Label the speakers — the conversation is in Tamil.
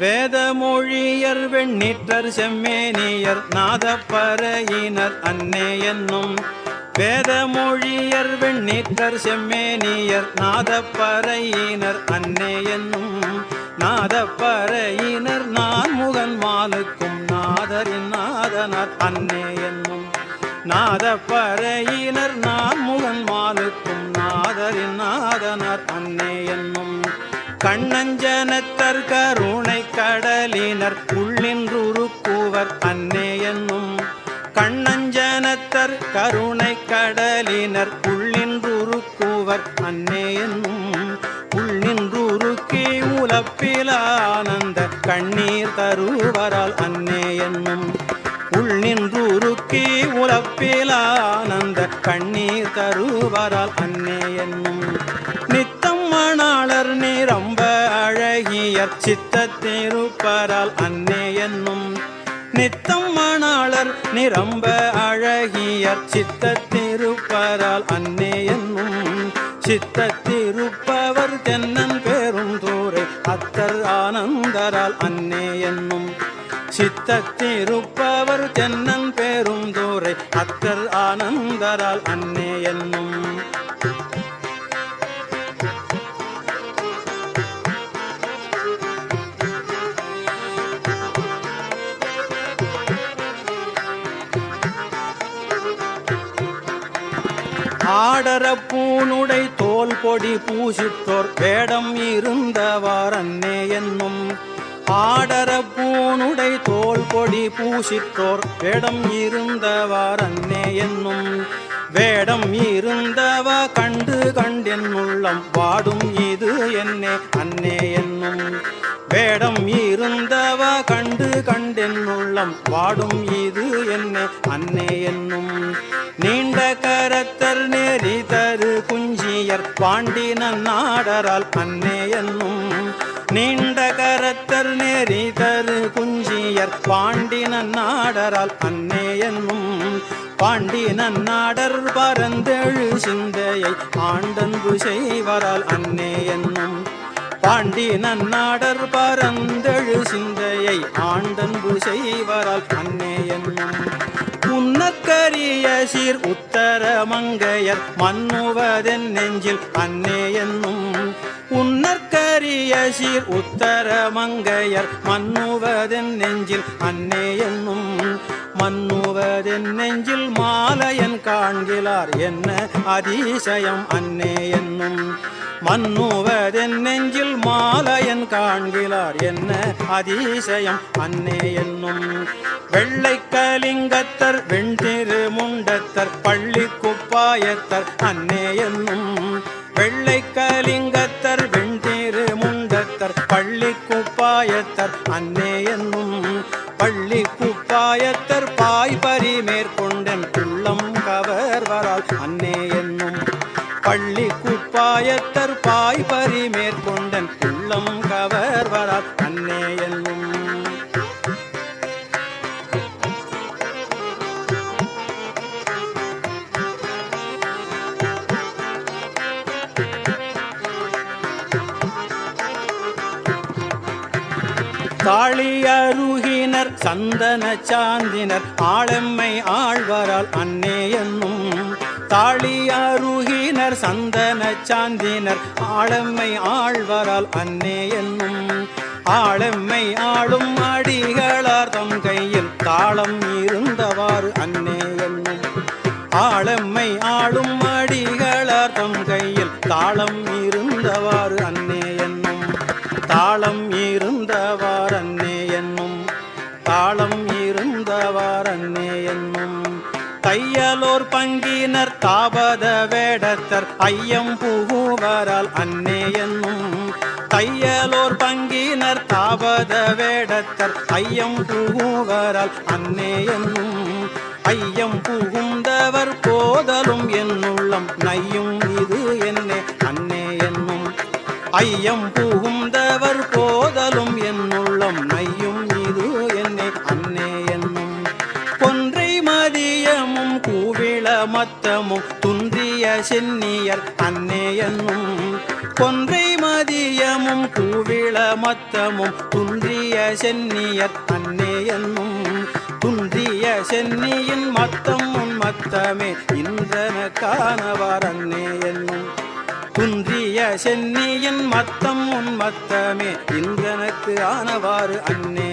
Speaker 1: வேதமொழியர் வெண்ணிற்றர் செம்மேனியர் நாதப்பறையினர் அன்னே என்னும். வேதமொழியர் வெண்ணிற்றர் செம்மேனியர் நாதப்பறையினர் அன்னே என்னும். நாதப்பறையினர் நான் முகன் மாலுக்கும் நாதரின் நாதனார் அன்னே என்னும். நாதப்பறையினர் கண்ணஞ்சனத்தர் கருணை கடலினர் உள்ளின்றுருக்குவர் அன்னே என்னும். கண்ணஞ்சனத்தர் கருணை கடலினர் உள்ளின்றுருக்குவர் அன்னே என்னும். உள்ளின்றுருக்கி உலப்பிலானந்த கண்ணீர் தருவரால் அன்னே என்னும். உள்நின்றுருக்கி உலப்பிலானந்த கண்ணீர் தருவரால் அன்னே என்னும். நித்தம் மணாளர் நிரம்ப அழகியர். சித்தத்திருப்பரால் அன்னே என்னும் நித்தம் மணாளர் நிரம்ப அழகியர். சித்தத்திருப்பரால் அன்னே என்னும் சித்த திருப்பவர் தென்னன் பெரும் தூரை அத்தர் ஆனந்தரால் அன்னே என்னும் சித்தத்திருப்பவர் தென்னன் பெரும் தூரை அத்தர் ஆனந்தரால் அன்னே என்னும் ஆடர பூனுடை தோல் பொடி பூசித்தோர் வேடம் இருந்தவார் அன்னே என்னும். ஆடர பூனுடை தோல் பொடி பூசித்தோர் வேடம் இருந்தவார் அன்னே என்னும். வேடம் இருந்தவ கண்டு கண்டென் உள்ளம் வாடும் இது என்னே அன்னே என்னும். வேடம் இருந்தவ கண்டு கண்டென் உள்ளம். வாடும் இது என்ன? அன்னே என்னும் நீண்ட கரத்தர் நெறி தரு குஞ்சியர். பாண்டின நாடரால் அன்னே என்னும் நீண்ட கரத்தர் நெறி தரு குஞ்சியர். பாண்டின நாடரால் அன்னே என்னும் பாண்டின நாடர் பரந்தெழு சிந்தையை ஆண்டன்பு செய்வரால் அன்னே என்னும் பாண்டி நன்னாடர் பரந்தெழு சிந்தையை ஆண்டன்பு செய்வரால் அன்னே என்னும். முன்னக்கரிய சீர் உத்தர மங்கையர் மன்னுவதென் நெஞ்சில் அன்னே என்னும். உன்னற்கரிய சீர் உத்தர மங்கையர் மன்னுவதென் நெஞ்சில் அன்னே என்னும். மன்னுவதென் நெஞ்சில் மாலையன் காண்கிறார் என்ன அதிசயம் அன்னே என்னும். மன்னுவதென் நெஞ்சில் மாலையன் காண்கிறார் என்ன அதிசயம் அன்னே என்னும். வெள்ளை கலிங்கத்தர் வெண்திரு முண்டத்தர் பள்ளி குப்பாயத்தர் அன்னே என்னும். வெள்ளை கலிங்கத்தர் வெண்திரு முண்டத்தர் பள்ளி குப்பாயத்தர் அன்னே என்னும். பள்ளி குப்பாயத்தர் பாய்பறி மேற்கொண்டன் உள்ளம் கவர்வரால் அன்னே என்னும். பள்ளி குப்பாயத்தர் பாய்பறி மேற்கொண்டன் உள்ளம் கவர்வரால் அன்னே என்னும். தாளி அருகினர் சந்தன சாந்தினர் ஆளம்மை ஆழ்வரால் அன்னே என்னும். தாளி அருகினர் சந்தன சாந்தினர் ஆளம்மை ஆழ்வரால் அன்னே என்னும். ஆளம்மை ஆளும் அடிகளார் தம் கையில் தாளம் தாபத வேடத்தர் ஐயம் புகுவரால் அன்னே என்னும் தையலோர் பங்கினர் தாவத வேடத்தர் ஐயம் புகுவரால் அன்னே என்னும் ஐயம் புகுந்தவர் போதலும் என்னுள்ளம் நையும் இது என்னே அன்னே என்னும் ஐயம் புகுந்தவர் போதலும் என்னுள்ளம் நையும் இது என்னே அன்னே என்னும். கொன்றை மதியமும் கூவிள மத்தமும் சென்னியர் அன்னே என்னும் கொன்றை மதியமும் கூவிள மத்தமும் குன்றிய சென்னியர் அன்னே என்னும் குன்றிய சென்னியின் மத்தம் உன் மத்தமே இன்றன காணவார் அன்னே என்னும் குன்றிய சென்னியின் மத்தம் உன் மத்தமே இன்றனக்கு ஆனவாறு அன்னே